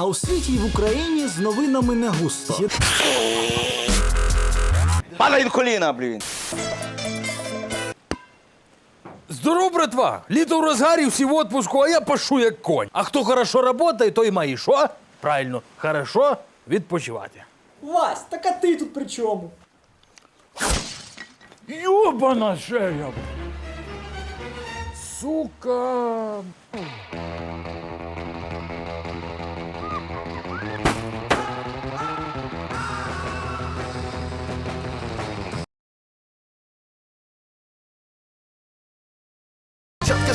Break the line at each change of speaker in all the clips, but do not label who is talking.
А у світі і в Україні з новинами не густо.
Падай на коліна, блін.
Здоров, братва! Літо в розгарі, всі в отпуску, а я пашу як конь. А хто хорошо працює, той має що? Правильно, хорошо відпочивати.
Вась, так а ти тут при чому?
Йобана шея! Сука!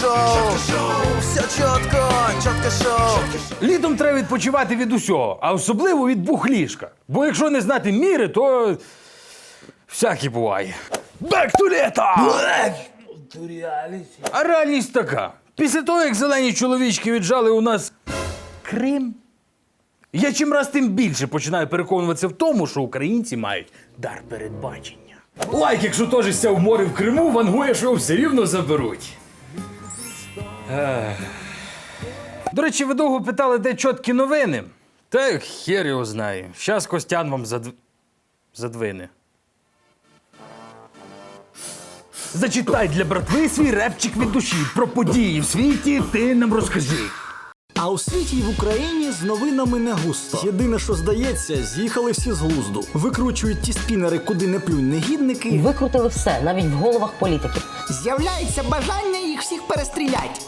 Шоу, все четко, четко шоу.
Літом треба відпочивати від усього, а особливо від бухлішка. Бо якщо не знати міри, то всяке буває. Back to літо! А реальність така. Після того, як зелені чоловічки віджали у нас Крим, я чим раз тим більше починаю переконуватися в тому, що українці мають дар передбачення. Лайк, якщо теж в морі в Криму, вангує, що все рівно заберуть. До речі, ви довго питали, де чіткі новини. Та хер його знає. Щас Костян вам задв... задвине. Зачитай для братви свій репчик від душі. Про події в світі ти нам розкажи.
А у світі і в Україні з новинами не густо. Єдине, що здається, з'їхали всі з глузду. Викручують ті спінери, куди не плюнь негідники.
Викрутили все, навіть в головах політиків.
З'являється бажання їх всіх перестріляти.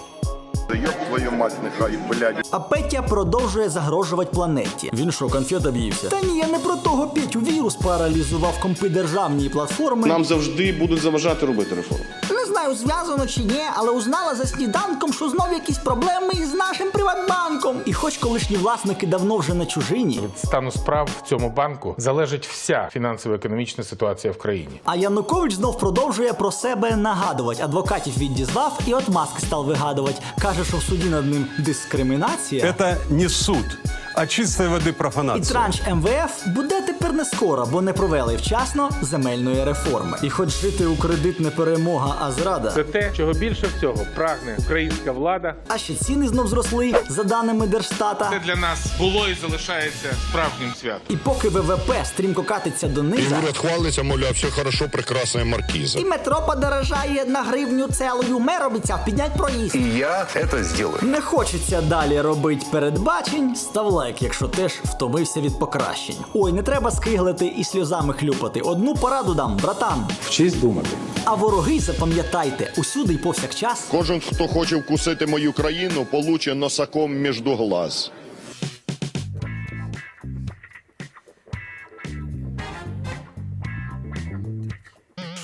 Да ёб твою мать, нехай, блядь.
А Петя продовжує загрожувати планеті. Він що, конфет об'ївся? Та ні, я не про того Петю. Вірус паралізував компи державні платформи.
Нам завжди будуть заважати робити реформу.
Не знаю, зв'язано чи ні, але узнала за сніданком, що знов якісь проблеми із нашим приватбанком. І хоч колишні власники давно вже на чужині,
Від стану справ в цьому банку залежить вся фінансово-економічна ситуація в країні.
а Янукович знов продовжує про себе нагадувати. Адвокатів він дізвав, і от маски став вигадувати. Каже, що в суді над ним дискримінація.
Это не суд, а чистой воды
І транш МВФ буде тепер не скоро, бо не провели вчасно земельної реформи. І хоч жити у кредит не перемога, а зрада.
Це те, чого більше всього прагне українська влада.
А ще ціни знов зросли за даними Держстата.
Це для нас було і залишається справжнім святом.
І поки ВВП стрімко катиться донизу,
хвалиться, мовляв, все хорошо, прекрасная маркиза.
і метро подорожає на гривню целую, мер обіцяв піднять проїзд.
І Я это сделаю.
Не хочеться далі робити передбачень. Став лайк, якщо теж втомився від покращень. Ой, не треба скиглити і сльозами хлюпати. Одну пораду дам, братан.
Вчись думати.
А вороги, запам'ятайте, усюди й повсякчас.
Кожен, хто хоче вкусити мою країну, получе носаком між глаз.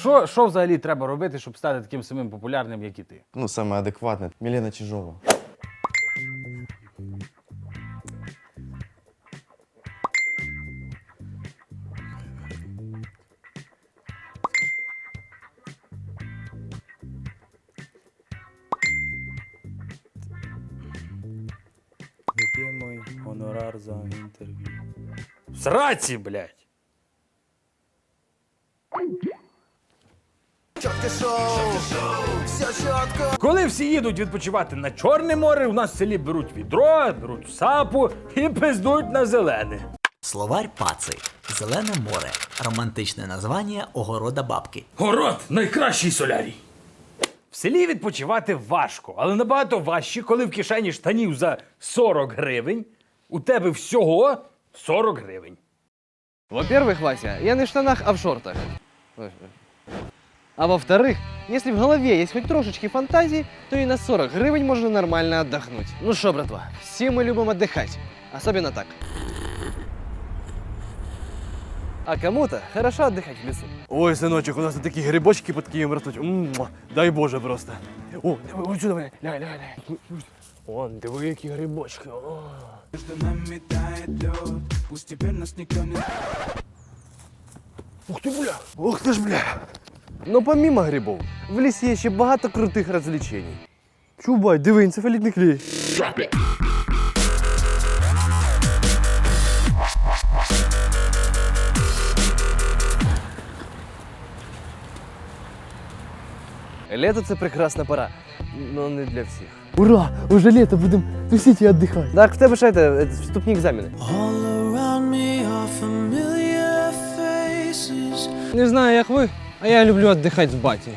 Що, що взагалі треба робити, щоб стати таким самим популярним, як і ти?
Ну, самое адекватное. Милена Чижова.
Гонорар за інтерв'ю? Сраці, блядь! Коли всі їдуть відпочивати на Чорне море, у нас в селі беруть відро, беруть сапу і пиздують на зелене.
Словарь паци. Зелене море. Романтичне названня огорода бабки.
Город найкращий солярій. В селі відпочивати важко, але набагато важче, коли в кишені штанів за 40 гривень, у тебе всього 40 гривень.
Во-первых, Вася, я не в штанах, а в шортах. А во-вторых, если в голове есть хоть трошечки фантазии, то и на 40 гривен можно нормально отдохнуть. Ну что, братва, все мы любим отдыхать. Особенно так. А кому-то хорошо отдыхать в лесу. Ой, сыночек, у нас тут такие грибочки под Киевом растут. М-м-м, Дай Боже просто. О, давай, ось сюди, лягай, лягай, лягай. Вон, диви, які грибочки. О. Ух ты, бля! Ух ты ж, бля! Но помимо грибов, в лісі є ще багато крутих развлечений. Чубай, диви, енцефалітний клей. Літо це прекрасна пора. Ну, не для всіх. Ура! Уже літо, будемо тусити і віддихати. Так, в тебе ще це, е, вступні екзамени. Не знаю, як ви, а я люблю віддихати з баті.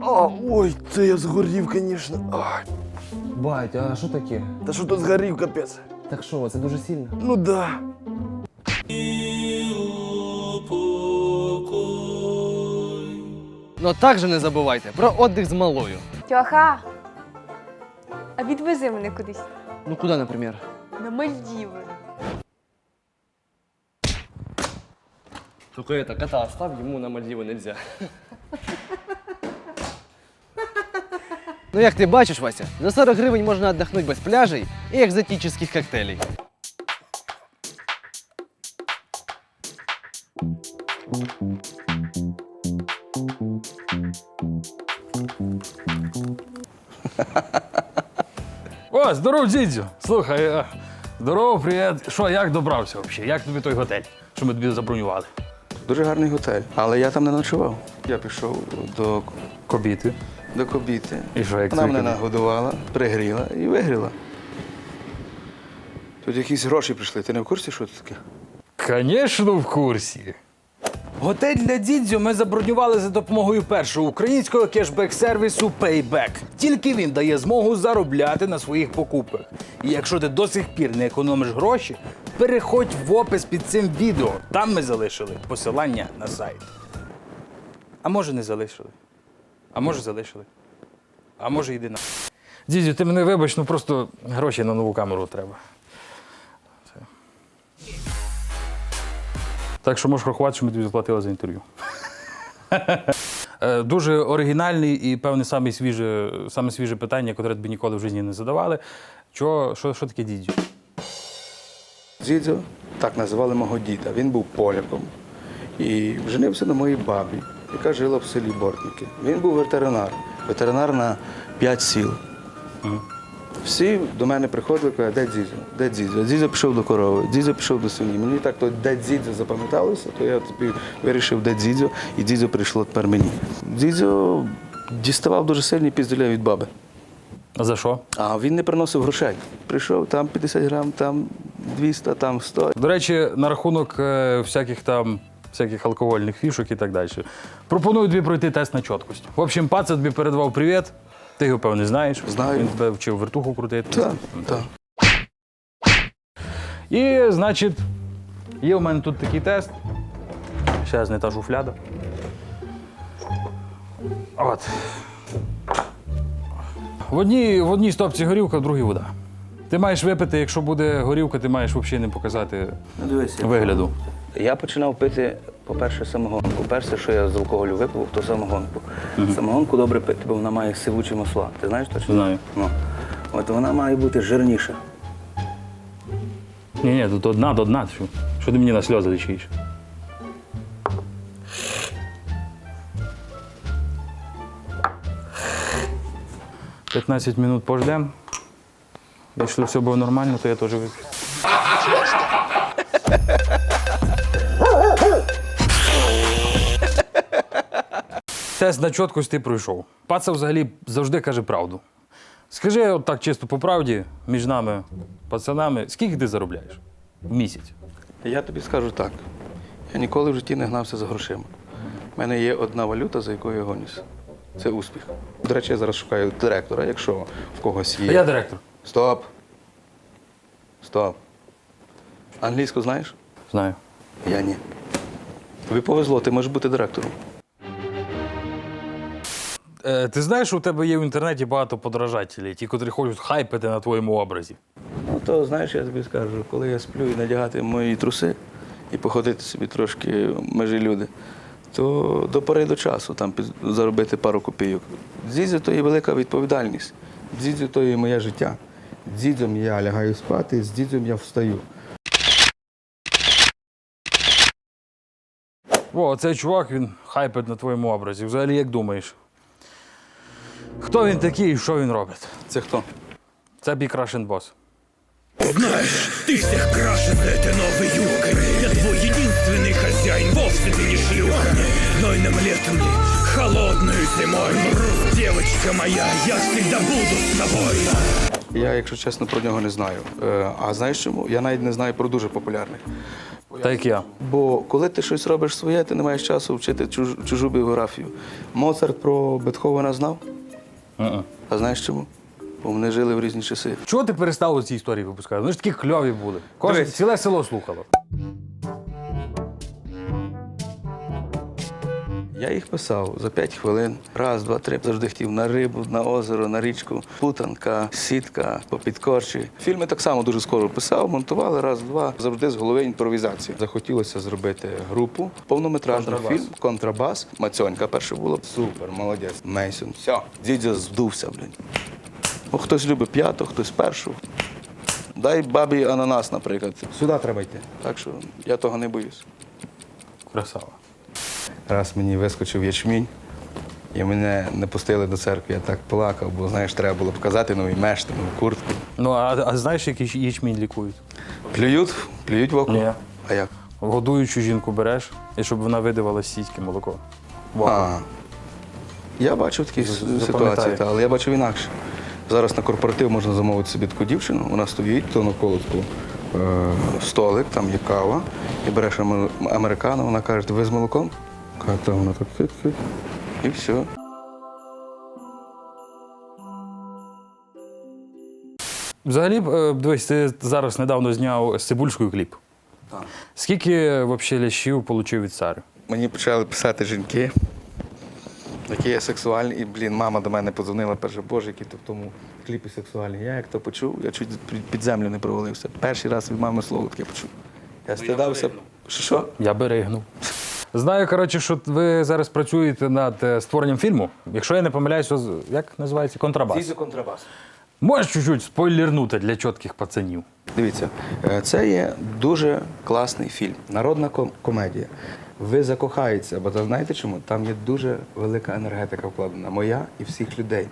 А, ой, це я згорів, звісно.
Бать, а що таке?
Та що тут згорів, капець?
Так що, це дуже сильно?
Ну да.
Ну так же не забувайте про віддих з малою.
Тьоха, а відвези мене кудись
Ну куди, наприклад?
на Мальдіви.
Только это, кота оставь, ему на Мальдивы нельзя. Ну як ти бачиш, Вася, за 40 гривень можна віддохнути без пляжей і екзотичних коктейлей.
О, здоров, дідзю. Слухай, е, здоров, привіт. Що, як добрався взагалі? Як тобі той готель, що ми тобі забронювали?
Дуже гарний готель, але я там не ночував. Я пішов до,
Кобіти.
до кобіти.
І що, як
Вона мене
кобіти?
нагодувала, пригріла і вигріла. Тут якісь гроші прийшли. Ти не в курсі, що це таке?
Звісно, в курсі. Готель для дідзю ми забронювали за допомогою першого українського кешбек-сервісу Payback. Тільки він дає змогу заробляти на своїх покупках. І якщо ти до сих пір не економиш гроші, переходь в опис під цим відео. Там ми залишили посилання на сайт. А може не залишили. А може залишили. А може йди на. Дідзю, ти мене вибач, ну просто гроші на нову камеру треба. Так що можеш рахувати, що ми тобі заплатили за інтерв'ю. Е, Дуже оригінальний і, певне, саме свіже, саме свіже питання, яке тобі ніколи в житті не задавали. Чого, що, що таке дідзю?
Дідзьо, так називали мого діда. Він був поляком і женився на моїй бабі, яка жила в селі Бортники. Він був ветеринар, ветеринар на п'ять сіл. Всі до мене приходили, кажуть, де Дзідзо? Де Дзідзо? Дзідзо пішов до корови, Дзідзо пішов до свині. Мені так то де Дзідзо запам'яталося, то я тобі вирішив, де Дзідзо, і Дзідзо прийшло тепер мені. Дзідзо діставав дуже сильні піздоля від баби.
А за що?
А він не приносив грошей. Прийшов, там 50 грам, там 200, там 100.
До речі, на рахунок е, всяких там всяких алкогольних фішок і так далі. Пропоную тобі пройти тест на чіткость. В общем, паца тобі передавав привіт. Ти його, певне, знаєш.
Знаю.
Він тебе вчив вертуху крутити.
Так, так.
І, значить, є у мене тут такий тест. Зараз не та шуфляда. От. В одній, в одній стопці горілка, в другій вода. Ти маєш випити, якщо буде горілка, ти маєш взагалі не показати
Ну, дивися.
вигляду.
Я починав пити, по-перше, самогонку. Перше, що я з алкоголю випив, то самогонку. Самогонку добре пити, бо вона має сивучі масла. Ти знаєш точно?
Знаю.
Ну. От вона має бути жирніша.
Ні, ні, тут одна до одна. Що, що ти мені на сльози лічиш? П'ятнадцять минут пождем. Якщо все буде нормально, то я теж вип'ю. Тест на чіткость ти пройшов. Паца взагалі завжди каже правду. Скажи от так чисто по правді, між нами, пацанами, скільки ти заробляєш в місяць?
Я тобі скажу так. Я ніколи в житті не гнався за грошима. У мене є одна валюта, за якою я гонюся. Це успіх. До речі, я зараз шукаю директора, якщо в когось є.
А Я директор.
Стоп. Стоп. Англійську знаєш?
Знаю.
Я ні. Тобі повезло, ти можеш бути директором.
Е, ти знаєш, у тебе є в інтернеті багато подражателів, ті, котрі хочуть хайпити на твоєму образі.
Ну, то знаєш, я тобі скажу, коли я сплю і надягати мої труси і походити собі трошки межі люди, то до пори до часу там заробити пару копійок. Дзідзю то є велика відповідальність. Дзідзю то є моє життя. Дзідзем я лягаю спати, з дзідзем я встаю.
О, цей чувак, він хайпить на твоєму образі. Взагалі, як думаєш? Хто він такий і що він робить?
Це хто?
Це Big Russian Boss.
Знаешь, ты всех краше за это новый юг Я твой единственный хозяин, вовсе ты не шлюха Знойным летом ли,
Холодною зимою, девочка моя, я всегда буду з тобою.
Я, якщо чесно, про нього не знаю. Е, А знаєш чому? Я навіть не знаю про дуже популярних.
Так як я.
Бо коли ти щось робиш своє, ти не маєш часу вчити чужу, чужу біографію. Моцарт про Бетховена знав? А знаєш чому? Бо вони жили в різні часи.
Чого ти перестав ці історії випускати? Вони ж такі кльові були. Кожен
Дивись.
ціле село слухало.
Я їх писав за 5 хвилин. Раз, два, три. Завжди хотів на рибу, на озеро, на річку, путанка, сітка, попід корчі. Фільми так само дуже скоро писав, монтували раз, два. Завжди з голови імпровізації. Захотілося зробити групу, повнометражний фільм, контрабас. Мацьонька перше було. Супер, молодець. Мейсон. Все, дідзя здувся, блін. Ну, хтось любить п'яту, хтось першу. Дай бабі ананас, наприклад. Сюди треба йти. Так що я того не боюсь.
Красава.
Раз мені вискочив ячмінь, і мене не пустили до церкви. Я так плакав, бо знаєш, треба було показати новий меш, нову куртку.
Ну, а, а знаєш, який ячмінь лікують?
Плюють, плюють в око.
Ні.
А як?
Годуючу жінку береш, і щоб вона видавала сітьки молоко. В око.
А, я бачив такі
запам'ятай.
ситуації, та, але я бачив інакше. Зараз на корпоратив можна замовити собі таку дівчину, вона стоїть, то навколо таку, е, столик, там є кава, і береш аме- американо, вона каже, ви з молоком? Каже, та вона так хит-хит. І все.
Взагалі, е, дивись, ти зараз недавно зняв з Цибульською кліп.
Так.
Скільки взагалі лящів отримав від цари?
Мені почали писати жінки, які є сексуальні. І, блін, мама до мене подзвонила, перше, боже, які ти в тому кліпі сексуальні. Я як то почув, я чуть під- під землю не провалився. Перший раз від мами слово таке почув. Я стидався. Що? що?
Я берегнув. Знаю, коротше, що ви зараз працюєте над е, створенням фільму. Якщо я не помиляюся, з- як називається? Контрабас.
Контрабас.
Можеш чуть-чуть спойлернути для чітких пацанів.
Дивіться, е, це є дуже класний фільм, народна ком- комедія. Ви закохаєтеся, бо то знаєте чому? Там є дуже велика енергетика вкладена, моя і всіх людей.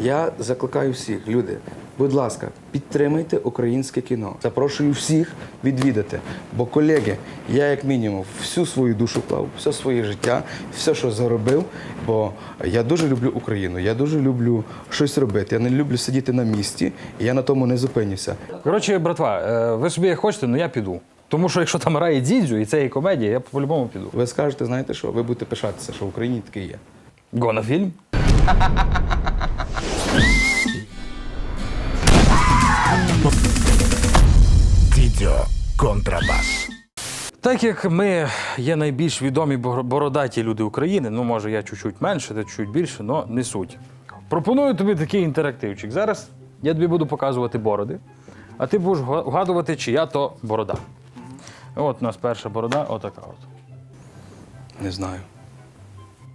Я закликаю всіх, люди, будь ласка, підтримайте українське кіно. Запрошую всіх відвідати. Бо, колеги, я як мінімум всю свою душу вклав, все своє життя, все, що заробив. Бо я дуже люблю Україну, я дуже люблю щось робити. Я не люблю сидіти на місці, і я на тому не зупинюся.
Коротше, братва, е, ви собі хочете, але я піду. Тому що якщо там грає дідзю і це є комедія, я по-любому піду.
Ви скажете, знаєте що? Ви будете пишатися, що в Україні такий є.
Го на фільм.
Дідьо контрабас.
Так як ми є найбільш відомі бородаті люди України, ну може я чуть-чуть менше, ти чуть більше, але не суть. Пропоную тобі такий інтерактивчик. Зараз я тобі буду показувати бороди, а ти будеш вгадувати, чия то борода. От у нас перша борода, отака от.
Не знаю.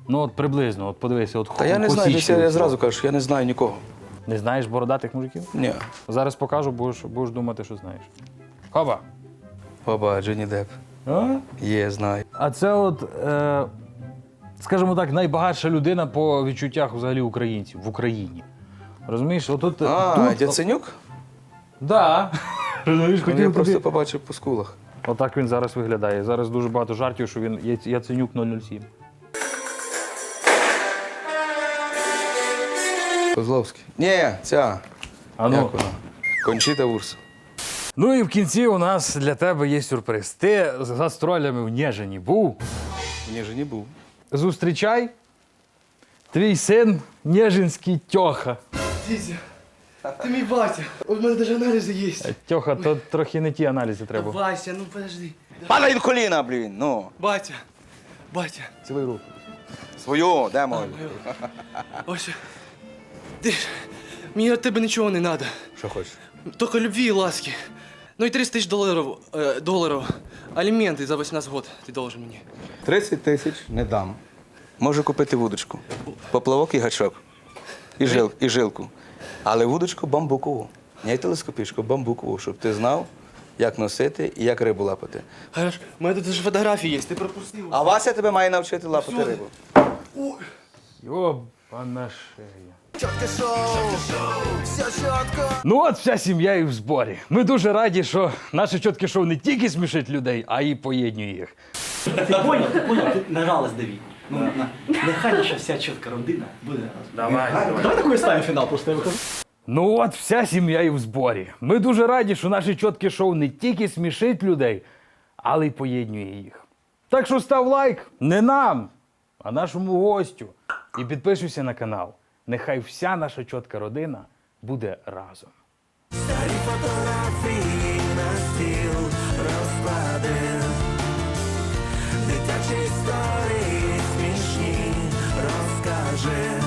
Ну от приблизно, от подивися, от
Та я не знаю, десь я, я зразу кажу, що я не знаю нікого.
Не знаєш бородатих мужиків?
Ні.
Зараз покажу, будеш, будеш думати, що знаєш. Хоба.
Баба, Джонні Депп.
А?
Є, знаю.
А це от, е, скажімо так, найбагатша людина по відчуттях взагалі українців в Україні. Розумієш, отут.
А,
тут,
Яценюк?
Да. Розумієш,
Ну,
хотів
я
тобі-
просто побачив по скулах.
Отак він зараз виглядає. Зараз дуже багато жартів, що він Яценюк 007.
Козловський. Ні, ця.
А ну.
Як? Кончіта Вурс.
ну і в кінці у нас для тебе є сюрприз. Ти з гастролями в Нежині був.
Ні, ж не був.
Зустрічай. Твій син Нежинський Тьоха.
Дідя, ти мій батя. У мене навіть аналізи є.
Тьоха, то трохи не ті аналізи треба.
Вася, ну подожди.
Падай від коліна, блін. Ну.
Батя, батя,
Цілий руку. Свою, де мою?
ось. Ти ж, мені від тебе нічого не треба.
Що хочеш?
Тільки любві і ласки. Ну і 30 тисяч доларів, е, доларів. Аліменти за 18 год ти должен мені.
30 тисяч не дам. Можу купити вудочку. Поплавок і гачок. І, жил, і жилку. Але вудочку бамбукову. Не телескопічку, бамбукову, щоб ти знав, як носити і як рибу лапати.
Хорошо, у мене тут вже фотографії є, ти пропустив.
А Вася тебе має навчити лапати рибу.
Йобана шея. Ну от вся сім'я і в зборі. Ми дуже раді, що наше чотке шоу не тільки смішить людей, а й поєднує їх.
Ти поняв, ти поняв, ти нажала здавіть. Ну, нехай наша вся чітка родина буде разом.
Давай, давай.
Такий ставимо фінал, просто я виходжу.
Ну от вся сім'я і в зборі. Ми дуже раді, що наше чітке шоу не тільки смішить людей, але й поєднує їх. Так що став лайк не нам, а нашому гостю. І підпишуйся на канал. Нехай вся наша чітка родина буде разом.
Дитячі історії смішні розкажи